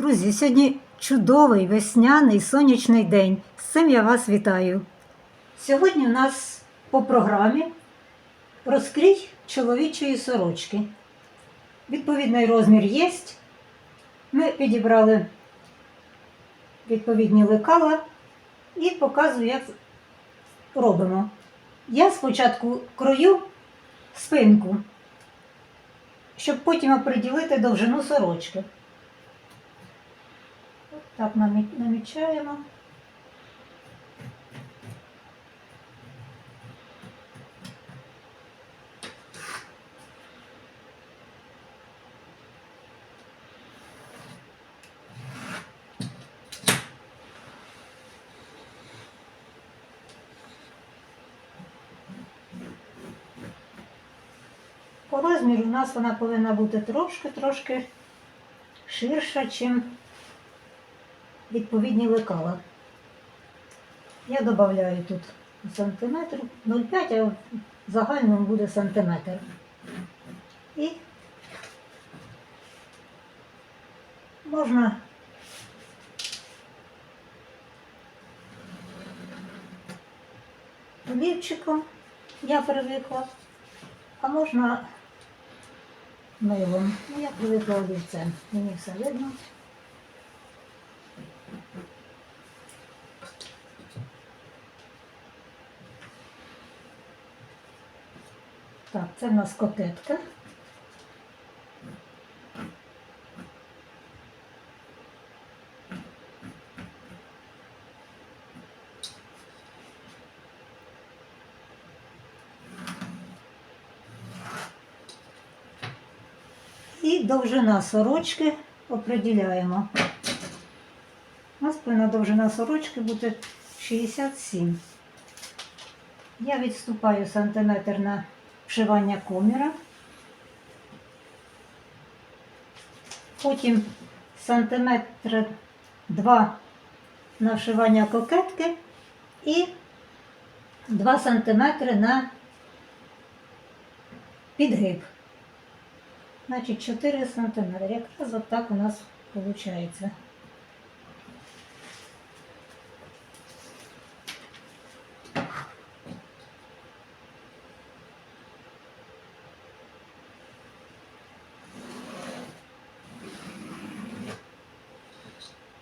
Друзі, сьогодні чудовий весняний сонячний день. З цим я вас вітаю. Сьогодні у нас по програмі розкрій чоловічої сорочки. Відповідний розмір є. Ми підібрали відповідні лекала і показую, як робимо. Я спочатку крою спинку, щоб потім оприділити довжину сорочки. Так намі- намічаємо. По розміру у нас вона повинна бути трошки-трошки ширша, ніж відповідні лекала. Я додаю тут сантиметр, 0,5, а в загальному буде сантиметр. І можна олівчиком, я привикла, а можна милом. Ну, я привикла олівцем, мені все видно. Так, це в нас кокетка. І довжина сорочки определяємо. У нас повинна довжина сорочки бути 67. Я відступаю сантиметр на вшивання коміра. Потім сантиметр 2 на вшивання кокетки і 2 сантиметри на підгиб. Значить 4 сантиметри. Якраз отак у нас виходить.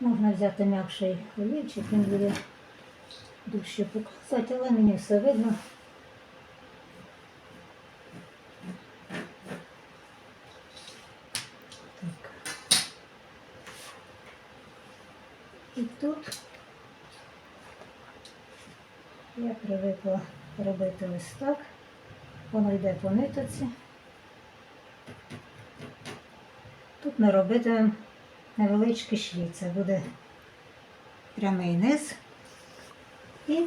Можна взяти м'якший олівчик, він буде дужче показувати, але мені все видно. Так. І тут я привикла робити ось так. Воно йде по нитоці. Тут ми робитимемо невеличкий шві. Це буде прямий низ. І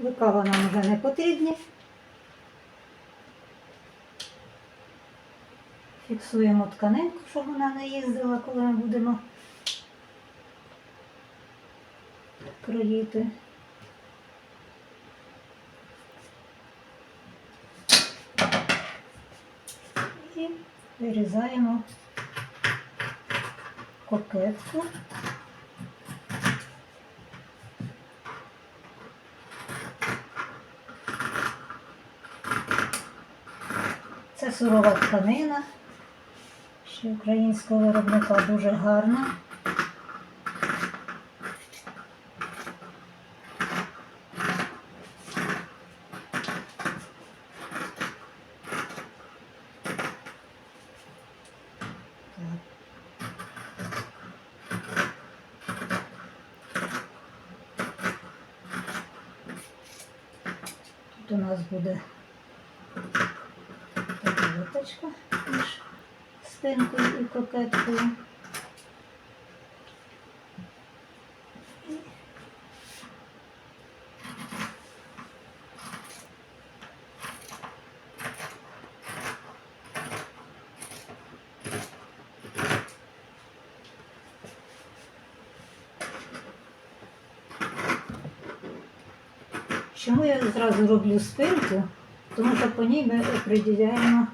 лекала нам вже не потрібні. Фіксуємо тканинку, щоб вона не їздила, коли ми будемо кроїти. І вирізаємо кокетку. Це сурова тканина, ще українського виробника дуже гарна. У нас буде така виточка між спинкою і кокеткою. Чому я зразу роблю спинку? Тому що по ній ми определяємо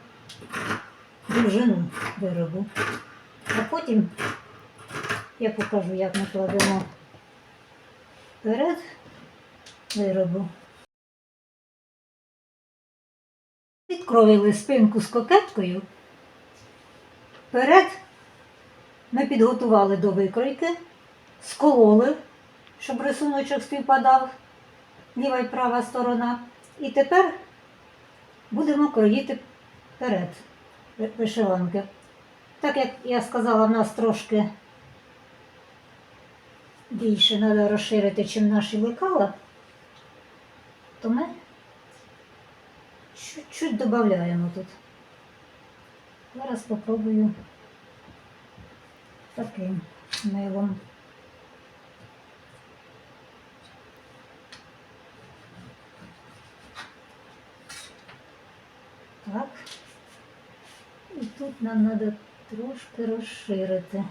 довжину виробу. А потім я покажу, як ми кладемо перед виробу. Відкроїли спинку з кокеткою. Перед ми підготували до викройки, скололи, щоб рисуночок співпадав, ліва і права сторона. І тепер будемо кроїти перед вишиванки. Так як я сказала, в нас трошки більше треба розширити, ніж наші лекала, то ми чуть-чуть додаємо тут. Зараз спробую таким милом. Так. І тут нам треба трошки розширити.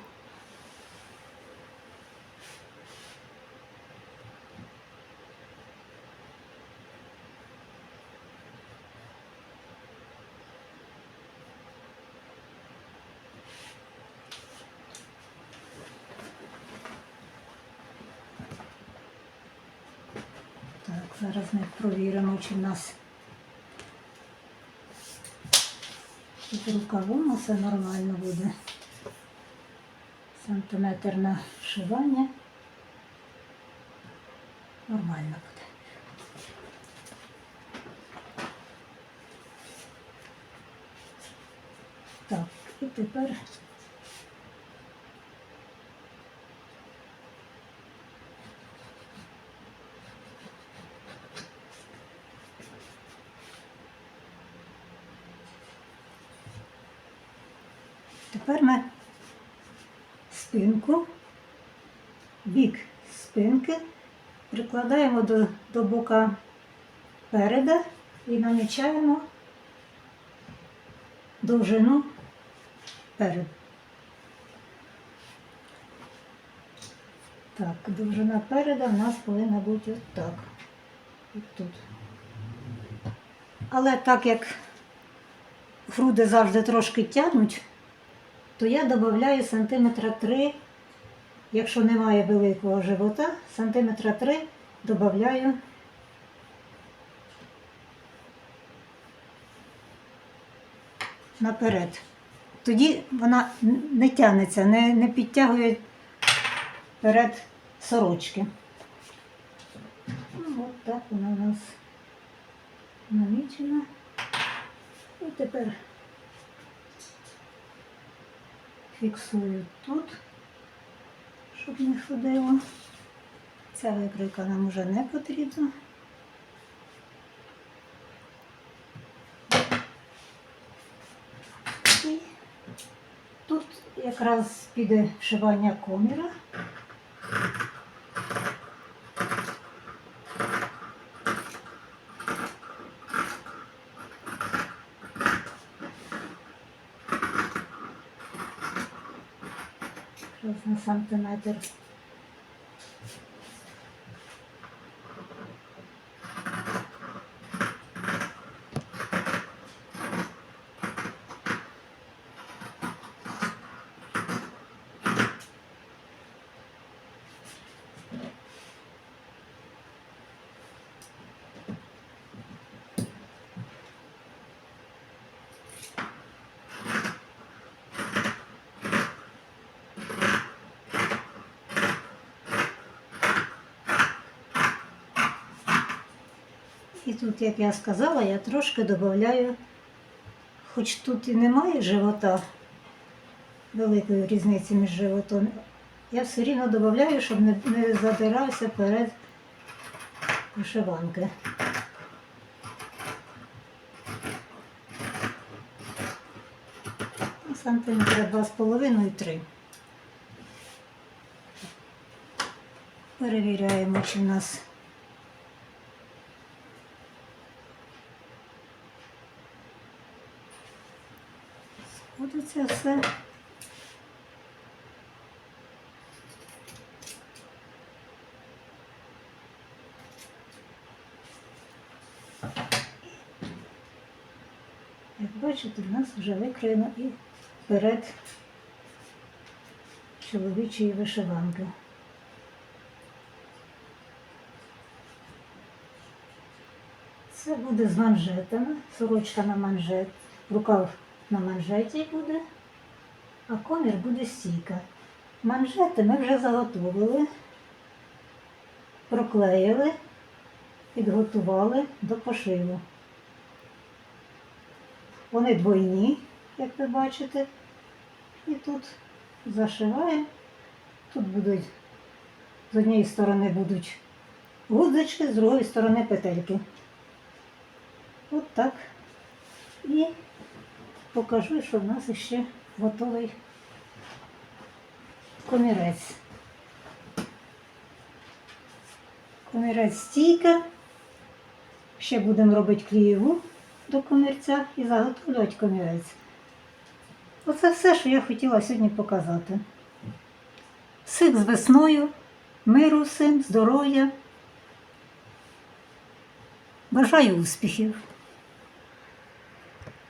Так, зараз ми провіримо, чи в нас з рукавом все нормально буде. Сантиметр на вшивання. Нормально буде. Так, і Тепер ми спинку, бік спинки прикладаємо до, до бока переда і намічаємо довжину перед. Так, довжина переда в нас повинна бути отак. От тут. Але так як груди завжди трошки тягнуть, то я додаю сантиметра 3, якщо немає великого живота, сантиметра 3 додаю наперед. Тоді вона не тягнеться, не, не підтягує перед сорочки. Ну, от так вона у нас намічена. І тепер фіксую тут, щоб не ходило. Ця викройка нам вже не потрібна. І тут якраз піде вшивання коміра. Якраз на сантиметр. І тут, як я сказала, я трошки додаю, хоч тут і немає живота, великої різниці між животом, я все рівно додаю, щоб не, не задирався перед вишиванки. Ну, Сантиметра два з половиною три. Перевіряємо, чи в нас сходиться все. Як бачите, в нас вже викроєно і перед чоловічої вишиванки. Це буде з манжетами, сорочка на манжет, рукав на манжеті буде, а комір буде стійка. Манжети ми вже заготовили, проклеїли, підготували до пошиву. Вони двойні, як ви бачите. І тут зашиваємо. Тут будуть з однієї сторони будуть гудзички, з другої сторони петельки. От так. І покажу, що в нас ще готовий комірець. Комірець стійка. Ще будемо робити клієву до комірця і заготовлювати комірець. Оце все, що я хотіла сьогодні показати. Всіх з весною, миру всім, здоров'я. Бажаю успіхів!